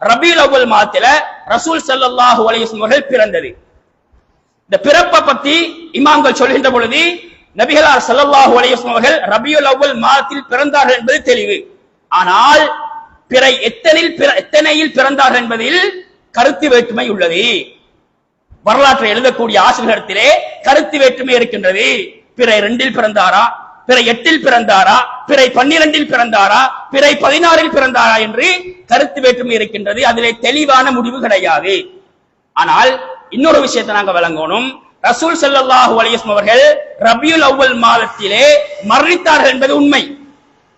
ரபீல் அவ்வல் மாத்தில ரசூல் சல்லாஹு அலைஹி அவர்கள் பிறந்தது. இந்த பிறப்பை பத்தி இமாம்கள் சொல்கின்ற பொழுது நபிகளார் சல்லாஹு அலைஹி அவர்கள் ரபியுல் அவ்வல் மாதத்தில் பிறந்தார்கள் என்பது தெளிவு. ஆனால் பிற எத்தனில் பிற- எத்தனையில் பிறந்தார்கள் என்பதில் கருத்து வேற்றுமை உள்ளது. வரலாற்றை எழுதக்கூடிய ஆசிரியர்களிடத்திலே கருத்து வேற்றுமை இருக்கின்றது. பிறை இரண்டில் பிறந்தாரா? பிறை எட்டில் பிறந்தாரா? பிறை பன்னிரண்டில் பிறந்தாரா? பிறை பதினாறில் பிறந்தாரா என்று கருத்து வேற்றுமை இருக்கின்றது. அதிலே தெளிவான முடிவு கிடையாது. ஆனால் இன்னொரு விஷயத்தை நாங்க விளங்கணும் ரசூல் செல்லல்லாஹு அலைஹி அவர்கள் ரபியுல் அவ்வல் மாதத்திலே மரணித்தார்கள் என்பது உண்மை.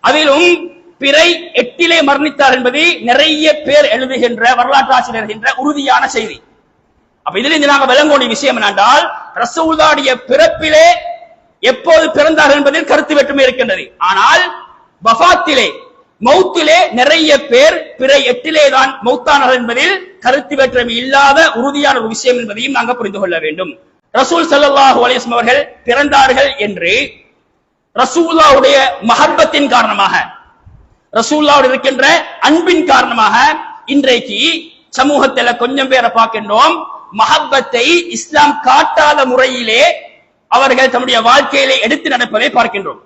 அதிலும் பிறை எட்டிலே மரணித்தார் என்பது நிறைய பேர் எழுதுகின்ற வரலாற்று ஆசிரியர்கின்ற உறுதியான செய்தி. அப்ப இதுல இருந்து நாங்க விளங்கக்கூடிய விஷயம் என்னென்றால் ரசூல்தாடைய பிறப்பிலே எப்போது பிறந்தார்கள் என்பதில் கருத்து வேற்றுமை இருக்கின்றது. ஆனால் வஃபாத்திலே மௌத்திலே நிறைய பேர் பிற எட்டிலே தான் மௌத்தானார்கள் என்பதில் கருத்து வேற்றுமை இல்லாத உறுதியான ஒரு விஷயம் என்பதையும் நாங்க புரிந்து கொள்ள வேண்டும். ரசூல் சல்லாஹூ அலைஹி அவர்கள் பிறந்தார்கள் என்று ரசூல்லாவுடைய மஹப்பத்தின் காரணமாக ரசூல்லாவோடு இருக்கின்ற அன்பின் காரணமாக இன்றைக்கு சமூகத்துல கொஞ்சம் பேரை பார்க்கின்றோம். மஹப்பத்தை இஸ்லாம் காட்டாத முறையிலே அவர்கள் தம்முடைய வாழ்க்கையிலே எடுத்து நடப்பதை பார்க்கின்றோம்.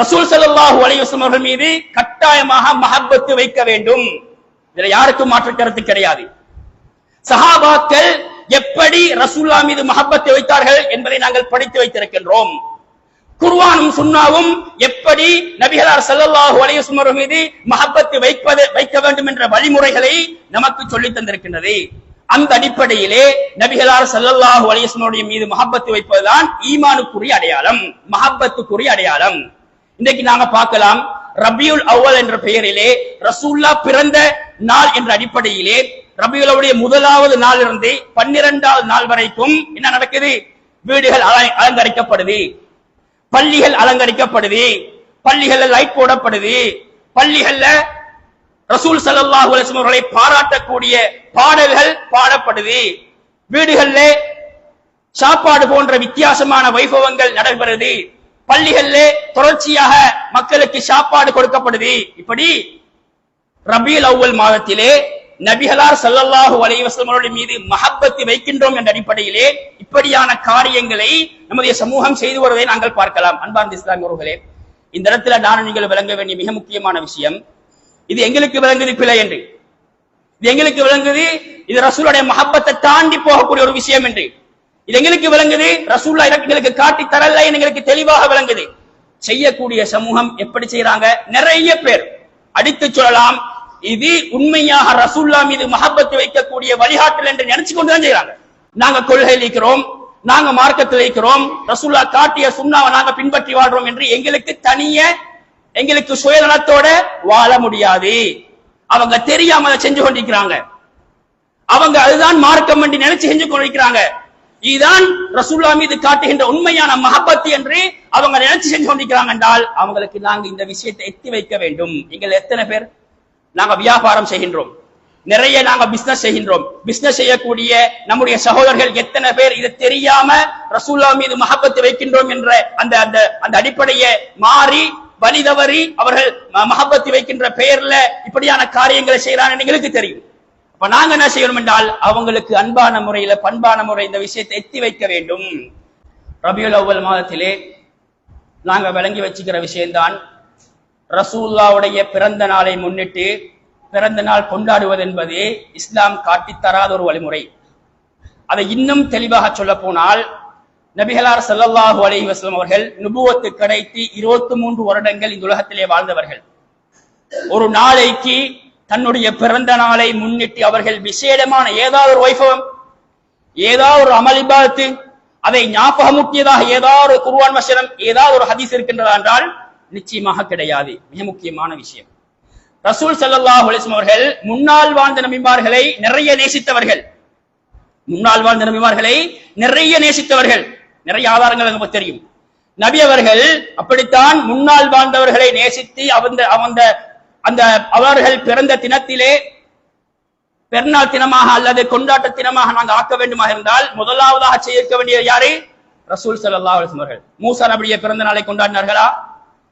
ரசூல் ஸல்லல்லாஹு அலையுஸ்லம் அவர்கள் மீது கட்டாயமாக மஹப்பத்து வைக்க வேண்டும். இதுல யாருக்கும் மாற்று கருத்து கிடையாது. சஹாபாக்கள் எப்படி ரசூல்லா மீது மஹப்பத்தை வைத்தார்கள் என்பதை நாங்கள் படித்து வைத்திருக்கின்றோம். குர்வானும் சுன்னாவும் எப்படி நபிகளார் ஸல்லல்லாஹு அலைஹி அவர்கள் மீது மஹப்பத்து வைப்பது வைக்க வேண்டும் என்ற வழிமுறைகளை நமக்கு சொல்லித் தந்திருக்கின்றது. அந்த அடிப்படையிலே நபிகளார் சல்லல்லாஹு அலைஹி மீது மஹப்பத்து வைப்பதுதான் ஈமானுக்குரிய அடையாளம் மஹப்பத்துக்குரிய அடையாளம். இன்றைக்கு நாங்க பார்க்கலாம் ரபியுல் அவ்வல் என்ற பெயரிலே ரசூல்லா பிறந்த நாள் என்ற அடிப்படையிலே ரபியுலுடைய முதலாவது நாள் இருந்து பன்னிரெண்டாவது நாள் வரைக்கும் என்ன நடக்குது? வீடுகள் அல- அலங்கரிக்கப்படுது. பள்ளிகள் அலங்கரிக்கப்படுது. பள்ளிகள்ல லைட் போடப்படுது. பள்ளிகள்ல ரசூல் ஸல்லல்லாஹு அலிஸ்லம் அவர்களை பாராட்டக்கூடிய பாடல்கள் பாடப்படுது. வீடுகளிலே சாப்பாடு போன்ற வித்தியாசமான வைபவங்கள் நடைபெறுது. பள்ளிகளிலே தொடர்ச்சியாக மக்களுக்கு சாப்பாடு கொடுக்கப்படுது. இப்படி ரபியுல் அவ்வல் மாதத்திலே நபிகளார் சல்லல்லாஹு அலைவசமருடைய மீது மஹப்பத்து வைக்கின்றோம் என்ற அடிப்படையிலே இப்படியான காரியங்களை நம்முடைய சமூகம் செய்து வருவதை நாங்கள் பார்க்கலாம். அன்பார்ந்த இஸ்லாமியர்களே இந்த இடத்துல நான் நீங்கள் விளங்க வேண்டிய மிக முக்கியமான விஷயம் இது எங்களுக்கு விளங்குது பிழை என்று. இது எங்களுக்கு விளங்குது இது ரசூலுடைய மஹப்பத்தை தாண்டி போகக்கூடிய ஒரு விஷயம் என்று. இது எங்களுக்கு விளங்குது ரசூல்லா எங்களுக்கு காட்டி தரல எங்களுக்கு தெளிவாக விளங்குது. செய்யக்கூடிய சமூகம் எப்படி செய்யறாங்க நிறைய பேர். அடித்து சொல்லலாம் இது உண்மையாக ரசூல்லா மீது மஹப்பத்து வைக்கக்கூடிய வழிகாட்டல் என்று நினைச்சு கொண்டுதான் செய்யறாங்க நாங்க கொள்கை இருக்கிறோம் நாங்க மார்க்கத்தில் இருக்கிறோம் ரசூல்லா காட்டிய சுண்ணாவை நாங்க பின்பற்றி வாழ்றோம் என்று எங்களுக்கு தனிய எங்களுக்கு சுயநலத்தோட வாழ முடியாது. அவங்க தெரியாம அதை செஞ்சு கொண்டிருக்கிறாங்க. அவங்க அதுதான் மார்க்கம் என்று நினைச்சு செஞ்சு கொண்டிருக்கிறாங்க. இதுதான் ரசூல்லா மீது காட்டுகின்ற உண்மையான மகப்பத்து என்று அவங்க நினைச்சு செஞ்சு கொண்டிருக்கிறாங்க என்றால் அவங்களுக்கு நாங்க இந்த விஷயத்தை எத்தி வைக்க வேண்டும். எங்கள் எத்தனை பேர்? நாங்க வியாபாரம் செய்கின்றோம். நிறைய நாங்க பிசினஸ் செய்கின்றோம். பிசினஸ் செய்யக்கூடிய நம்முடைய சகோதரர்கள் எத்தனை பேர்? இது தெரியாம ரசூல்லா மீது மகப்பத்து வைக்கின்றோம் என்ற அந்த அந்த அந்த அடிப்படையை மாறி வழி தவறி அவர்கள் ம- வைக்கின்ற பெயர்ல இப்படியான காரியங்களை செய்யறான்னு எங்களுக்கு தெரியும். அப்ப நாங்க என்ன செய்யணும் என்றால் அவங்களுக்கு அன்பான முறையில பண்பான முறை இந்த விஷயத்தை எத்தி வைக்க வேண்டும். ரபியுல் அவ்வல் மாதத்திலே நாங்க விளங்கி வச்சுக்கிற விஷயம்தான் ரசூல்லாவுடைய பிறந்த நாளை முன்னிட்டு பிறந்த நாள் கொண்டாடுவது என்பது இஸ்லாம் காட்டித் தராத ஒரு வழிமுறை. அதை இன்னும் தெளிவாக சொல்ல போனால் நபிகளார் செல்லல்லாஹு அலி வஸ்லம் அவர்கள் நுபுவத்து கிடைத்து இருபத்தி மூன்று வருடங்கள் இந்த உலகத்திலே வாழ்ந்தவர்கள். ஒரு நாளைக்கு தன்னுடைய பிறந்த நாளை முன்னிட்டு அவர்கள் விசேடமான ஏதாவது ஒரு வைபவம் ஏதாவது ஒரு அமளிபாத்து அதை ஞாபகமுக்கியதாக ஏதாவது ஒரு குருவான் வசனம் ஏதாவது ஒரு ஹதீஸ் இருக்கின்றதா என்றால் நிச்சயமாக கிடையாது. மிக முக்கியமான விஷயம். ரசூல் சல்லாஹ் அலிஸ்லம் அவர்கள் முன்னால் வாழ்ந்த நம்பிமார்களை நிறைய நேசித்தவர்கள். முன்னால் வாழ்ந்த நம்பிமார்களை நிறைய நேசித்தவர்கள். நிறைய ஆதாரங்கள் நமக்கு தெரியும். நபி அவர்கள் அப்படித்தான் முன்னால் வாழ்ந்தவர்களை நேசித்து அவந்த அந்த அந்த அவர்கள் பிறந்த தினத்திலே பெருநாள் தினமாக அல்லது கொண்டாட்ட தினமாக நாங்கள் ஆக்க வேண்டுமாக இருந்தால் முதலாவதாக செய்ய வேண்டிய யாரு? ரசூல் சல்லா அவர்கள். மூசா நபியுடைய பிறந்த நாளை கொண்டாடினார்களா?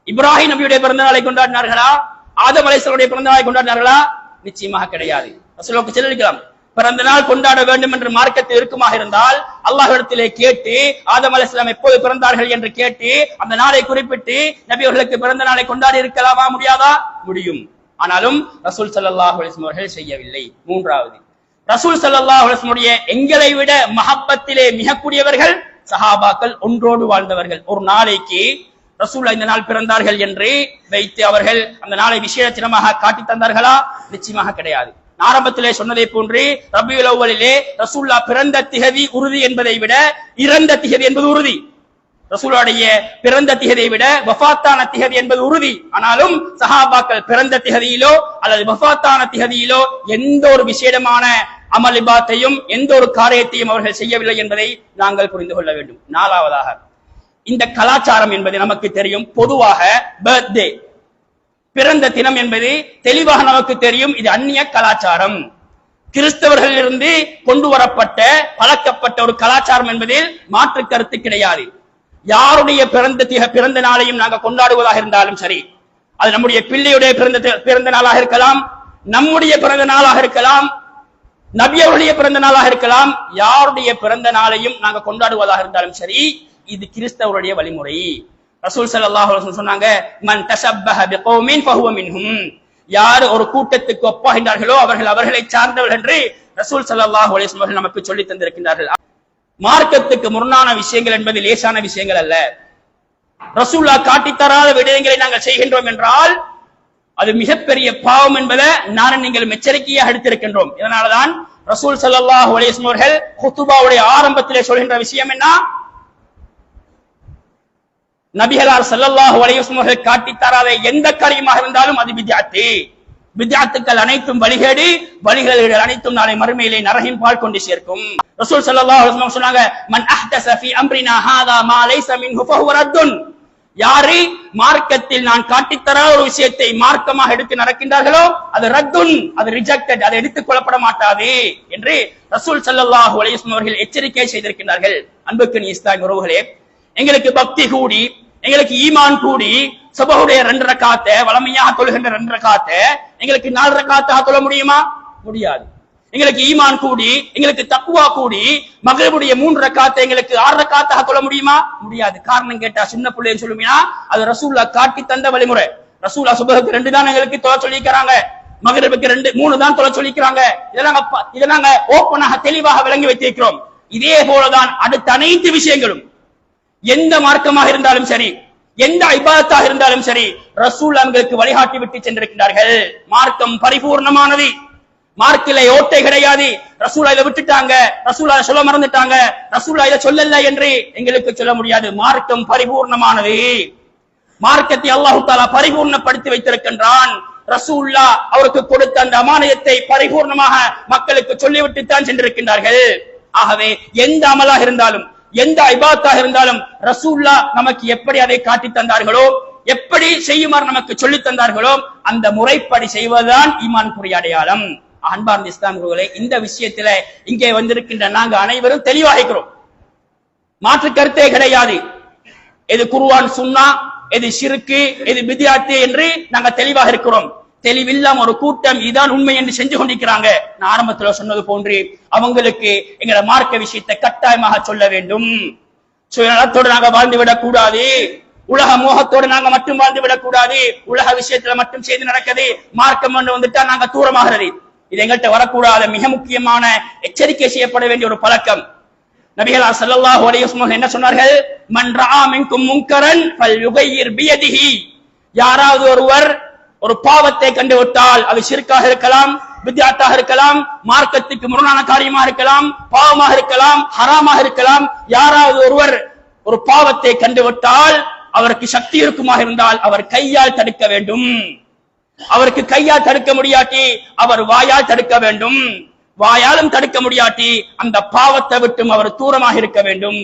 இப்ராஹிம் நபியுடைய பிறந்த நாளை கொண்டாடினார்களா? ஆதம் அலைஹிஸ்ஸலாமுடைய பிறந்த நாளை கொண்டாடினார்களா? நிச்சயமாக கிடையாது. ரசூலுக்கு செல்லிருக்கலாம் பிறந்த நாள் கொண்டாட வேண்டும் என்று மார்க்கத்தில் இருக்குமாக இருந்தால் அல்லாஹிடத்திலே கேட்டு ஆதம் அலைஹிஸ்ஸலாம் எப்போது பிறந்தார்கள் என்று கேட்டு அந்த நாளை குறிப்பிட்டு நபி அவர்களுக்கு பிறந்த நாளை கொண்டாடி இருக்கலாமா முடியாதா? முடியும். ஆனாலும் ரசூல் சல்லாஹ் அவர்கள் செய்யவில்லை. மூன்றாவது ரசூல் சல்லாஹ் அலைஹி எங்களை விட மஹப்பத்திலே மிகக்கூடியவர்கள் சஹாபாக்கள் ஒன்றோடு வாழ்ந்தவர்கள். ஒரு நாளைக்கு ரசூல் இந்த நாள் பிறந்தார்கள் என்று வைத்து அவர்கள் அந்த நாளை விசேஷ தினமாக காட்டி தந்தார்களா? நிச்சயமாக கிடையாது. ஆரம்பத்திலே சொன்னதை போன்று ரபியுல் அவ்வலிலே ரசூல்லா பிறந்த திகதி உறுதி என்பதை விட இறந்த திகதி என்பது உறுதி. ரசூலுடைய பிறந்த திகதியை விட வஃபாத்தான திகதி என்பது உறுதி. ஆனாலும் சஹாபாக்கள் பிறந்த திகதியிலோ அல்லது வஃபாத்தான திகதியிலோ எந்த ஒரு விசேடமான அமலிபாத்தையும் எந்த ஒரு காரியத்தையும் அவர்கள் செய்யவில்லை என்பதை நாங்கள் புரிந்து கொள்ள வேண்டும். நாலாவதாக இந்த கலாச்சாரம் என்பது நமக்கு தெரியும். பொதுவாக பர்த்டே பிறந்த தினம் என்பது தெளிவாக நமக்கு தெரியும். இது அந்நிய கலாச்சாரம். கிறிஸ்தவர்களிலிருந்து கொண்டு வரப்பட்ட பழக்கப்பட்ட ஒரு கலாச்சாரம் என்பதில் மாற்று கருத்து கிடையாது. யாருடைய பிறந்த திக- பிறந்த நாளையும் நாங்கள் கொண்டாடுவதாக இருந்தாலும் சரி அது நம்முடைய பிள்ளையுடைய பிறந்த தி- பிறந்த நாளாக இருக்கலாம் நம்முடைய பிறந்த நாளாக இருக்கலாம் நபியவருடைய பிறந்த நாளாக இருக்கலாம் யாருடைய பிறந்த நாளையும் நாங்க கொண்டாடுவதாக இருந்தாலும் சரி இது கிறிஸ்தவருடைய வழிமுறை. ரசூல் சல்லாஹ் சொன்னாங்க மன் தஷப்பஹ பிகௌமின் ஃபஹுவ மின்ஹும். யார் ஒரு கூட்டத்துக்கு ஒப்பாகின்றார்களோ அவர்கள் அவர்களை சார்ந்தவர்கள் என்று ரசூல் சல்லாஹ் அவர்கள் நமக்கு சொல்லி தந்திருக்கின்றார்கள். மார்க்கத்துக்கு முரணான விஷயங்கள் என்பது லேசான விஷயங்கள் அல்ல. ரசூல்லா காட்டித் தராத விடயங்களை நாங்கள் செய்கின்றோம் என்றால் அது மிகப்பெரிய பாவம் என்பதை நானும் நீங்கள் எச்சரிக்கையாக எடுத்திருக்கின்றோம். இதனாலதான் ரசூல் சல்லாஹ் அலைஹி அவர்கள் குத்துபாவுடைய ஆரம்பத்திலே சொல்கின்ற விஷயம் என்ன? நபிகளார் ஸல்லல்லாஹு அலைஹி வஸல்லம் தராத எந்த காரியமாக இருந்தாலும் அது பித்அத்து. வித்யாத்துக்கள் அனைத்தும் வழிகேடு வழிகேடுகள் அனைத்தும் நாளை மறுமையிலே நரகின் பால் கொண்டு சேர்க்கும். ரசூல் ஸல்லல்லாஹு சொன்னாங்க மன் அஹ்தஸ ஃபீ அம்ரினா ஹாதா மா லைஸ மின்ஹு ஃபஹுவ ரத்துன். யாரு மார்க்கத்தில் நான் காட்டித்தராத ஒரு விஷயத்தை மார்க்கமாக எடுத்து நடக்கின்றார்களோ அது ரத்துன் அது ரிஜெக்டட் அதை எடுத்துக் கொள்ளப்பட மாட்டாது என்று ரசூல் ஸல்லல்லாஹு அலையுஸ்மர்கள் எச்சரிக்கை செய்திருக்கிறார்கள் அன்புக்கு நீ இஸ்லாமிய உறவுகளே எங்களுக்கு பக்தி கூடி எங்களுக்கு ஈமான் கூடி சபகுடைய ரெண்டு காத்த வளமையாக தொழுகின்ற ரெண்டு காத்த எங்களுக்கு நாலரை ரக்காத்தாக தொழ முடியுமா? முடியாது. எங்களுக்கு ஈமான் கூடி எங்களுக்கு தக்குவா கூடி மகரபுடைய மூன்று ரக்காத்தை எங்களுக்கு ஆறு ரக்காத்தாக கொள்ள முடியுமா? முடியாது. காரணம் கேட்டா சின்ன பிள்ளைன்னு சொல்லுவீங்கன்னா அது ரசூல்லா காட்டி தந்த வழிமுறை. ரசூல்லா சுபகுக்கு ரெண்டு தான் எங்களுக்கு தொலை சொல்லிக்கிறாங்க. மகரபுக்கு ரெண்டு மூணு தான் தொலை சொல்லிக்கிறாங்க. இதை நாங்க இதை நாங்க ஓப்பனாக தெளிவாக விளங்கி வைத்திருக்கிறோம். இதே போலதான் அடுத்த அனைத்து விஷயங்களும். எந்த மார்க்கமாக இருந்தாலும் சரி எந்த ஐபாதத்தாக இருந்தாலும் சரி ரசூல் எங்களுக்கு வழிகாட்டி விட்டு சென்றிருக்கிறார்கள் மார்க்கம் பரிபூர்ணமானது. மார்க்கிலே ஓட்டை கிடையாது. ரசூலா இதை விட்டுட்டாங்க. ரசூலா இதை சொல்ல மறந்துட்டாங்க. ரசூலா இதை சொல்லல என்று எங்களுக்கு சொல்ல முடியாது. மார்க்கம் பரிபூர்ணமானது. மார்க்கத்தை அல்லாஹு தாலா பரிபூர்ணப்படுத்தி வைத்திருக்கின்றான். ரசூல்லா அவருக்கு கொடுத்த அந்த அமானியத்தை பரிபூர்ணமாக மக்களுக்கு சொல்லிவிட்டு தான் சென்றிருக்கின்றார்கள். ஆகவே எந்த அமலாக இருந்தாலும் எந்த ஐபாத்தாக இருந்தாலும் ரசூல்லா நமக்கு எப்படி அதை காட்டி தந்தார்களோ எப்படி செய்யுமாறு நமக்கு சொல்லித் தந்தார்களோ அந்த முறைப்படி செய்வதுதான் ஈமான் அடையாளம். அன்பார்ந்த இஸ்லாமியர்களே இந்த விஷயத்துல இங்கே வந்திருக்கின்ற நாங்க அனைவரும் தெளிவாகிறோம் மாற்று கருத்தே கிடையாது. எது குருவான் சுன்னா எது சிறுக்கு எது பிதியாத்து என்று நாங்க தெளிவாக இருக்கிறோம். தெளிவில்லாம ஒரு கூட்டம் இதான் உண்மை என்று செஞ்சு கொண்டிருக்கிறாங்க. நான் ஆரம்பத்துல சொன்னது போன்று அவங்களுக்கு எங்களை மார்க்க விஷயத்தை கட்டாயமாக சொல்ல வேண்டும். சுயநலத்தோடு நாங்க வாழ்ந்து விடக் கூடாது உலக மோகத்தோடு நாங்க மட்டும் வாழ்ந்து விடக் கூடாது உலக விஷயத்துல மட்டும் செய்து நடக்குது மார்க்கம் ஒன்று வந்துட்டா நாங்க தூரமாகிறது. இது எங்கள்கிட்ட வரக்கூடாத மிக முக்கியமான எச்சரிக்கை செய்யப்பட வேண்டிய ஒரு பழக்கம். நபிகளார் ஸல்லல்லாஹு உடைய என்ன சொன்னார்கள்? மன் ரஆ மின்கும் பல் ஃபல்யுகையிர் பியதிஹி. யாராவது ஒருவர் ஒரு பாவத்தை கண்டு விட்டால் அது சிறுக்காக இருக்கலாம் வித்யாத்தாக இருக்கலாம் மார்க்கத்துக்கு முரணான காரியமாக இருக்கலாம் பாவமாக இருக்கலாம் ஹராமாக இருக்கலாம். யாராவது ஒருவர் ஒரு பாவத்தை கண்டு விட்டால் அவருக்கு சக்தி இருக்குமாக இருந்தால் அவர் கையால் தடுக்க வேண்டும். அவருக்கு கையால் தடுக்க முடியாட்டி அவர் வாயால் தடுக்க வேண்டும். வாயாலும் தடுக்க முடியாட்டி அந்த பாவத்தை விட்டும் அவர் தூரமாக இருக்க வேண்டும்.